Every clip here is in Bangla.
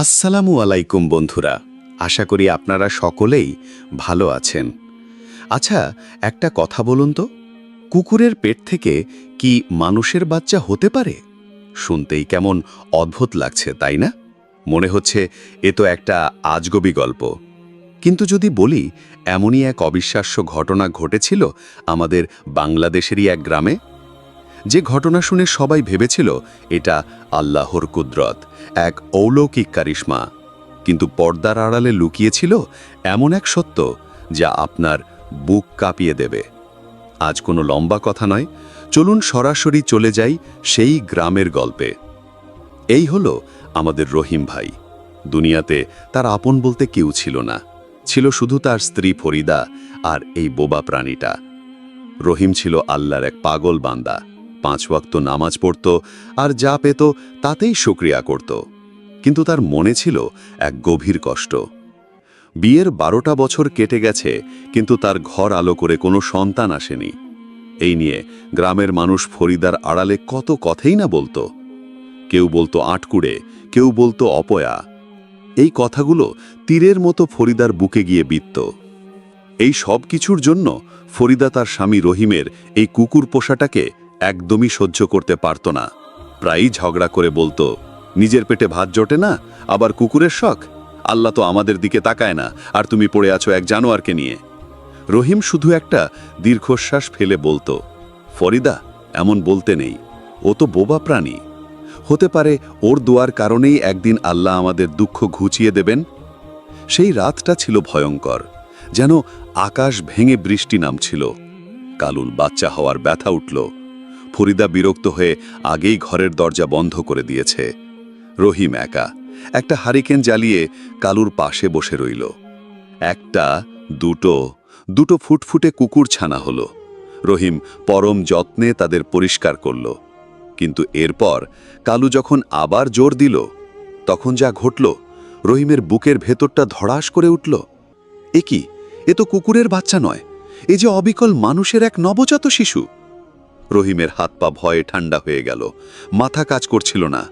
আসসালামু আলাইকুম বন্ধুরা, আশা করি আপনারা সকলেই ভালো আছেন। আচ্ছা একটা কথা বলুন তো, কুকুরের পেট থেকে কি মানুষের বাচ্চা হতে পারে? শুনতেই কেমন অদ্ভুত লাগছে, তাই না? মনে হচ্ছে এ তো একটা আজগবি গল্প। কিন্তু যদি বলি, এমনই এক অবিশ্বাস্য ঘটনা ঘটেছিল আমাদের বাংলাদেশেরই এক গ্রামে। যে ঘটনা শুনে সবাই ভেবেছিল, এটা আল্লাহর কুদরত, এক অলৌকিক কারিশ্মা। কিন্তু পর্দার আড়ালে লুকিয়েছিল এমন এক সত্য যা আপনার বুক কাঁপিয়ে দেবে। আজ কোনো লম্বা কথা নয়, চলুন সরাসরি চলে যাই সেই গ্রামের গল্পে। এই হলো আমাদের রহিম ভাই। দুনিয়াতে তার আপন বলতে কেউ ছিল না। ছিল শুধু তার স্ত্রী ফরিদা আর এই বোবা প্রাণীটা। রহিম ছিল আল্লাহর এক পাগল বান্দা। পাঁচ ওয়াক্ত নামাজ পড়ত আর যা পেত তাতেই শুক্রিয়া করত। কিন্তু তার মনে ছিল এক গভীর কষ্ট। বিয়ের বারোটা বছর কেটে গেছে, কিন্তু তার ঘর আলো করে কোনো সন্তান আসেনি। এই নিয়ে গ্রামের মানুষ ফরিদার আড়ালে কত কথাই না বলতো। কেউ বলতো আটকুড়ে, কেউ বলতো অপয়া। এই কথাগুলো তীরের মতো ফরিদার বুকে গিয়ে বিত্ত। এই সব কিছুর জন্য ফরিদা তার স্বামী রহিমের এই কুকুর পোষাটাকে একদমই সহ্য করতে পারত না। প্রায়ই ঝগড়া করে বলতো, নিজের পেটে ভাত জোটে না? আবার কুকুরের শখ? আল্লাহ তো আমাদের দিকে তাকায় না, আর তুমি পড়ে আছো এক জানোয়ারকে নিয়ে। রহিম শুধু একটা দীর্ঘশ্বাস ফেলে বলতো, ফরিদা, এমন বলতে নেই। ও তো বোবা প্রাণী। হতে পারে ওর দোয়ার কারণেই একদিন আল্লাহ আমাদের দুঃখ ঘুচিয়ে দেবেন? সেই রাতটা ছিল ভয়ঙ্কর, যেন আকাশ ভেঙে বৃষ্টি নামছিল। কালুল বাচ্চা হওয়ার ব্যথা উঠল। ফরিদা বিরক্ত হয়ে আগেই ঘরের দরজা বন্ধ করে দিয়েছে। রহিম একা, একটা হারিকেন জ্বালিয়ে কালুর পাশে বসে রইল। একটা, দুটো দুটো ফুটফুটে কুকুর ছানা হলো। রহিম পরম যত্নে তাদের পরিষ্কার করল। কিন্তু এরপর কালু যখন আবার জোর দিল, তখন যা ঘটল, রহিমের বুকের ভেতরটা ধড়াস করে উঠল। এ কি? এ তো কুকুরের বাচ্চা নয়। এ যে অবিকল মানুষের এক নবজাত শিশু। রহিমের হাত পা ভয়ে ঠান্ডা হয়ে গেল। মাথা কাজ করছিল না।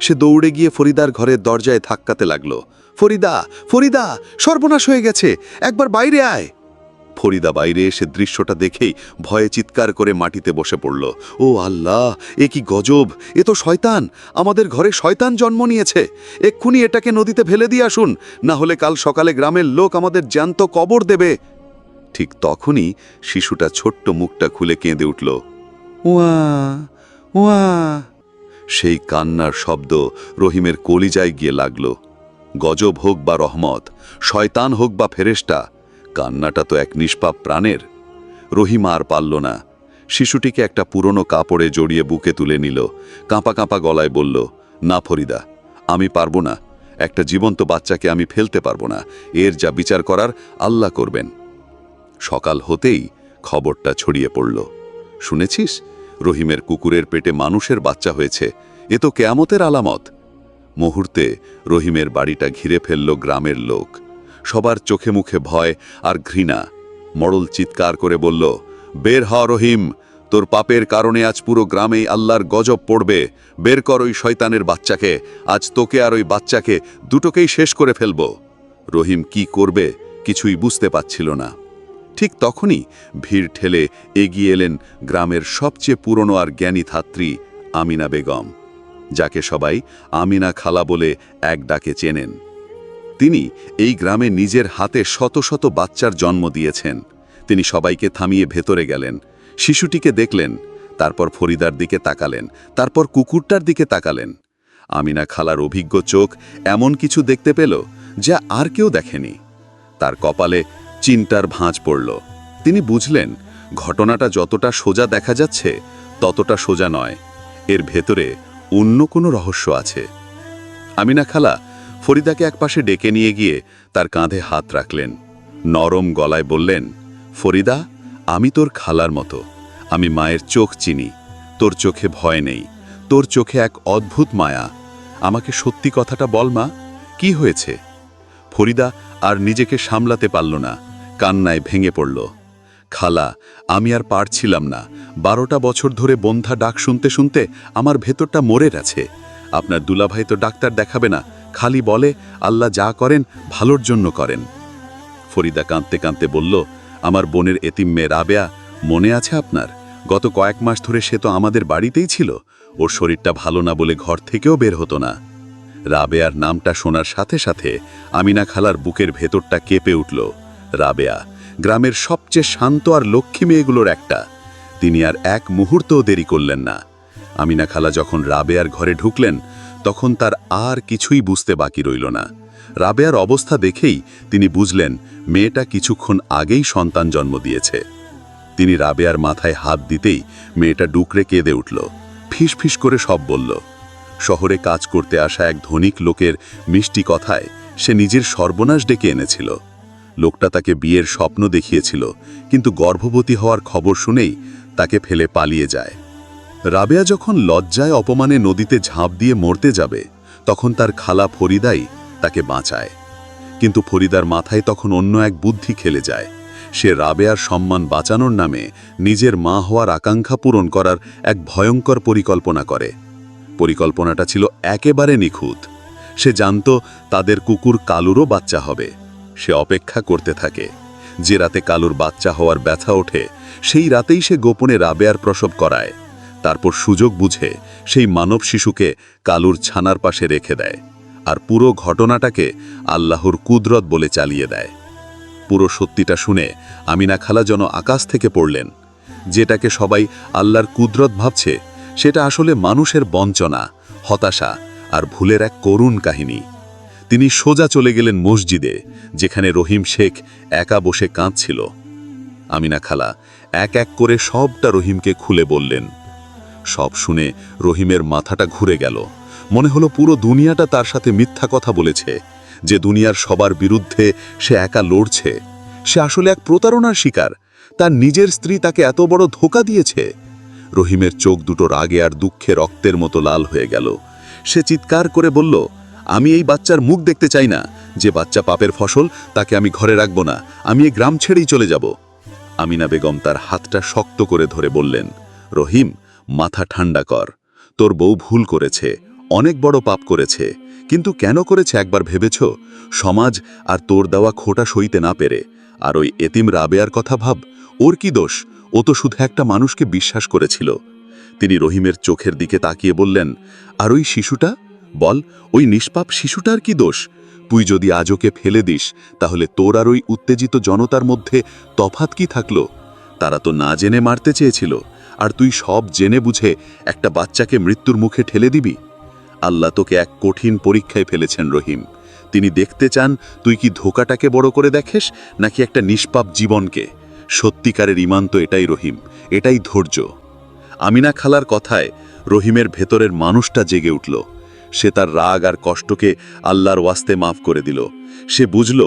সে দৌড়ে গিয়ে ফরিদার ঘরের দরজায় ধাক্কাতে লাগল। ফরিদা ফরিদা, সর্বনাশ হয়ে গেছে, একবার বাইরে আয়! ফরিদা বাইরে এসে দৃশ্যটা দেখেই ভয়ে চিৎকার করে মাটিতে বসে পড়ল। ও আল্লাহ, এ কি গজব! এ তো শয়তান! আমাদের ঘরে শয়তান জন্ম নিয়েছে। এক্ষুনি এটাকে নদীতে ফেলে দিয়ে আসুন, না হলে কাল সকালে গ্রামের লোক আমাদের জ্যান্ত কবর দেবে! ঠিক তখনই শিশুটা ছোট্ট মুখটা খুলে কেঁদে উঠল। ওয়া ওয়া সেই কান্নার শব্দ রহিমের কলিজায় গিয়ে লাগল। গজব হোক বা রহমত, শয়তান হোক বা ফেরেস্টা কান্নাটা তো এক নিষ্পাপ প্রাণের। রহিম আর পারল না। শিশুটিকে একটা পুরনো কাপড়ে জড়িয়ে বুকে তুলে নিল। কাঁপা কাঁপা গলায় বলল, না ফরিদা, আমি পারব না। একটা জীবন্ত বাচ্চাকে আমি ফেলতে পারব না। এর যা বিচার করার আল্লাহ করবেন। সকাল হতেই খবরটা ছড়িয়ে পড়ল। শুনেছিস? রহিমের কুকুরের পেটে মানুষের বাচ্চা হয়েছে। এ তো কেয়ামতের আলামত। মুহূর্তে রহিমের বাড়িটা ঘিরে ফেলল গ্রামের লোক। সবার চোখে মুখে ভয় আর ঘৃণা। মরল চিৎকার করে বলল, বের হ রহিম! তোর পাপের কারণে আজ পুরো গ্রামেই আল্লাহর গজব পড়বে। বের কর ওই শয়তানের বাচ্চাকে। আজ তোকে আর ওই বাচ্চাকে দুটোকেই শেষ করে ফেলব। রহিম কি করবে কিছুই বুঝতে পাচ্ছিল না। ঠিক তখনই ভিড় ঠেলে এগিয়ে এলেন গ্রামের সবচেয়ে পুরনো আর জ্ঞানী ধাত্রী আমিনা বেগম, যাকে সবাই আমিনা খালা বলে এক ডাকে চেনেন। তিনি এই গ্রামে নিজের হাতে শত শত বাচ্চার জন্ম দিয়েছেন। তিনি সবাইকে থামিয়ে ভেতরে গেলেন। শিশুটিকে দেখলেন, তারপর ফরিদার দিকে তাকালেন, তারপর কুকুরটার দিকে তাকালেন। আমিনা খালার অভিজ্ঞ চোখ এমন কিছু দেখতে পেল যা আর কেউ দেখেনি। তার কপালে চিন্তার ভাঁজ পড়ল। তিনি বুঝলেন, ঘটনাটা যতটা সোজা দেখা যাচ্ছে, ততটা সোজা নয়। এর ভেতরে অন্য কোনো রহস্য আছে। আমিনা খালা ফরিদাকে একপাশে ডেকে নিয়ে গিয়ে তার কাঁধে হাত রাখলেন। নরম গলায় বললেন, ফরিদা, আমি তোর খালার মতো। আমি মায়ের চোখ চিনি। তোর চোখে ভয় নেই। তোর চোখে এক অদ্ভুত মায়া। আমাকে সত্যি কথাটা বল মা। কি হয়েছে? ফরিদা আর নিজেকে সামলাতে পারল না। কান্নায় ভেঙে পড়ল। খালা, আমি আর পারছিলাম না। বারোটা বছর ধরে বন্ধা ডাক শুনতে শুনতে আমার ভেতরটা মরে গেছে। আপনার দুলাভাই তো ডাক্তার দেখাবে না। খালি বলে, আল্লাহ যা করেন, ভালোর জন্য করেন। ফরিদা কাঁদতে কাঁদতে বলল, আমার বোনের এতিম মেয়ে রাবেয়া, মনে আছে আপনার? গত কয়েক মাস ধরে সে তো আমাদের বাড়িতেই ছিল। ওর শরীরটা ভালো না বলে ঘর থেকেও বের হতো না। রাবেয়ার নামটা শোনার সাথে সাথে আমিনা খালার বুকের ভেতরটা কেঁপে উঠল। রাবেয়া, গ্রামের সবচেয়ে শান্ত আর লক্ষ্মী মেয়েগুলোর একটা। তিনি আর এক মুহূর্তও দেরি করলেন না। আমিনা খালা যখন রাবেয়ার ঘরে ঢুকলেন, তখন তার আর কিছুই বুঝতে বাকি রইল না। রাবেয়ার অবস্থা দেখেই তিনি বুঝলেন, মেয়েটা কিছুক্ষণ আগেই সন্তান জন্ম দিয়েছে। তিনি রাবেয়ার মাথায় হাত দিতেই মেয়েটা ডুকরে কেঁদে উঠল। ফিস করে সব বলল। শহরে কাজ করতে আসা এক ধনিক লোকের মিষ্টি কথায় সে নিজের সর্বনাশ ডেকে এনেছিল। লোকটা তাকে বিয়ের স্বপ্ন দেখিয়েছিল, কিন্তু গর্ভবতী হওয়ার খবর শুনেই তাকে ফেলে পালিয়ে যায়। রাবেয়া যখন লজ্জায় অপমানে নদীতে ঝাঁপ দিয়ে মরতে যাবে, তখন তার খালা ফরিদাই তাকে বাঁচায়। কিন্তু ফরিদার মাথায় তখন অন্য এক বুদ্ধি খেলে যায়। সে রাবেয়ার সম্মান বাঁচানোর নামে নিজের মা হওয়ার আকাঙ্ক্ষা পূরণ করার এক ভয়ঙ্কর পরিকল্পনা করে। পরিকল্পনাটা ছিল একেবারে নিখুঁত। সে জানত তাদের কুকুর কালুরও বাচ্চা হবে। সে অপেক্ষা করতে থাকে। যে রাতে কালুর বাচ্চা হওয়ার ব্যথা ওঠে, সেই রাতেই সে গোপনে রাবেয়ার প্রসব করায়। তারপর সুযোগ বুঝে সেই মানব শিশুকে কালুর ছানার পাশে রেখে দেয় আর পুরো ঘটনাটাকে আল্লাহর কুদরত বলে চালিয়ে দেয়। পুরো সত্যিটা শুনে আমিনা খালা যেন আকাশ থেকে পড়লেন। যেটাকে সবাই আল্লাহর কুদরত ভাবছে, সেটা আসলে মানুষের বঞ্চনা, হতাশা আর ভুলের এক করুণ কাহিনী। তিনি সোজা চলে গেলেন মসজিদে, যেখানে রহিম শেখ একা বসে কাঁদছিল। আমিনা খালা এক এক করে সবটা রহিমকে খুলে বললেন। সব শুনে রহিমের মাথাটা ঘুরে গেল। মনে হলো পুরো দুনিয়াটা তার সাথে মিথ্যা কথা বলেছে, যে দুনিয়ার সবার বিরুদ্ধে সে একা লড়ছে। সে আসলে এক প্রতারণার শিকার, তার নিজের স্ত্রী তাকে এত বড় ধোকা দিয়েছে। রহিমের চোখ দুটো রাগে আর দুঃখে রক্তের মতো লাল হয়ে গেল। সে চিৎকার করে বলল আমি এই বাচ্চার মুখ দেখতে চাই না। যে বাচ্চা পাপের ফসল, তাকে আমি ঘরে রাখব না। আমি এই গ্রাম ছেড়েই চলে যাব। আমিনা বেগম তার হাতটা শক্ত করে ধরে বললেন, রহিম, মাথা ঠান্ডা কর। তোর বউ ভুল করেছে, অনেক বড় পাপ করেছে। কিন্তু কেন করেছে একবার ভেবেছ? সমাজ আর তোর দেওয়া খোটা সইতে না পেরে। আর ওই এতিম রাবেয়ার কথা ভাব, ওর কি দোষ? ও তো শুধু একটা মানুষকে বিশ্বাস করেছিল। তিনি রহিমের চোখের দিকে তাকিয়ে বললেন, আর ওই শিশুটা? বল, ওই নিষ্পাপ শিশুটার কি দোষ? তুই যদি আজকে ফেলে দিস, তাহলে তোর আর ওই উত্তেজিত জনতার মধ্যে তফাত কি থাকল? তারা তো না জেনে মারতে চেয়েছিল, আর তুই সব জেনে বুঝে একটা বাচ্চাকে মৃত্যুর মুখে ঠেলে দিবি? আল্লাহ তোকে এক কঠিন পরীক্ষায় ফেলেছেন রহিম। তিনি দেখতে চান, তুই কি ধোকাটাকে বড় করে দেখেস, নাকি একটা নিষ্পাপ জীবনকে? সত্যিকারের ইমান তো এটাই রহিম, এটাই ধৈর্য। আমিনা খালার কথায় রহিমের ভেতরের মানুষটা জেগে উঠল। সে তার রাগ আর কষ্টকে আল্লাহর ওয়াস্তে মাফ করে দিল। সে বুঝল,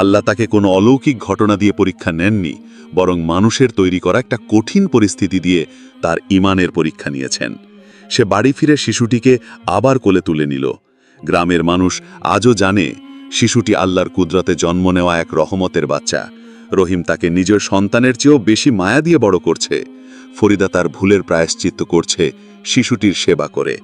আল্লাহ তাকে কোনো অলৌকিক ঘটনা দিয়ে পরীক্ষা নেননি, বরং মানুষের তৈরি করা একটা কঠিন পরিস্থিতি দিয়ে তার ইমানের পরীক্ষা নিয়েছেন। সে বাড়ি ফিরে শিশুটিকে আবার কোলে তুলে নিল। গ্রামের মানুষ আজও জানে, শিশুটি আল্লাহর কুদরতে জন্ম নেওয়া এক রহমতের বাচ্চা। রহিম তাকে নিজের সন্তানের চেয়েও বেশি মায়া দিয়ে বড় করছে। ফরিদা তার ভুলের প্রায়শ্চিত্ত করছে, শিশুটির সেবা করে।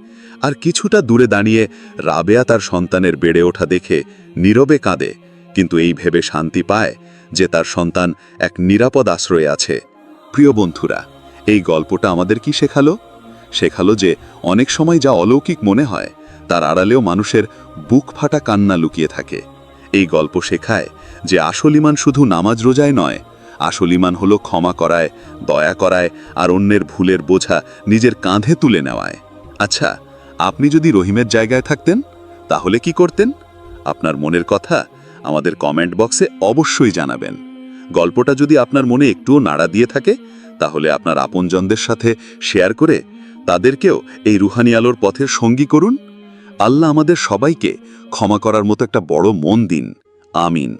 আর কিছুটা দূরে দাঁড়িয়ে রাবেয়া তার সন্তানের বেড়ে ওঠা দেখে নীরবে কাঁদে, কিন্তু এই ভেবে শান্তি পায় যে তার সন্তান এক নিরাপদ আশ্রয়ে আছে। প্রিয় বন্ধুরা, এই গল্পটা আমাদের কি শেখালো? শেখালো যে অনেক সময় যা অলৌকিক মনে হয়, তার আড়ালেও মানুষের বুক ফাটা কান্না লুকিয়ে থাকে। এই গল্প শেখায় যে আসল ইমান শুধু নামাজ রোজায় নয় আসল ইমান হলো ক্ষমা করায়, দয়া করায় আর অন্যের ভুলের বোঝা নিজের কাঁধে তুলে নেওয়ায়। আচ্ছা আপনি যদি রহিমের জায়গায় থাকতেন, তাহলে কি করতেন? আপনার মনের কথা আমাদের কমেন্ট বক্সে অবশ্যই জানাবেন। গল্পটা যদি আপনার মনে একটুও নাড়া দিয়ে থাকে, তাহলে আপনার আপনজনদের সাথে শেয়ার করে তাদেরকেও এই রুহানি আলোর পথের সঙ্গী করুন। আল্লাহ আমাদের সবাইকে ক্ষমা করার মতো একটা বড় মন দিন। আমিন।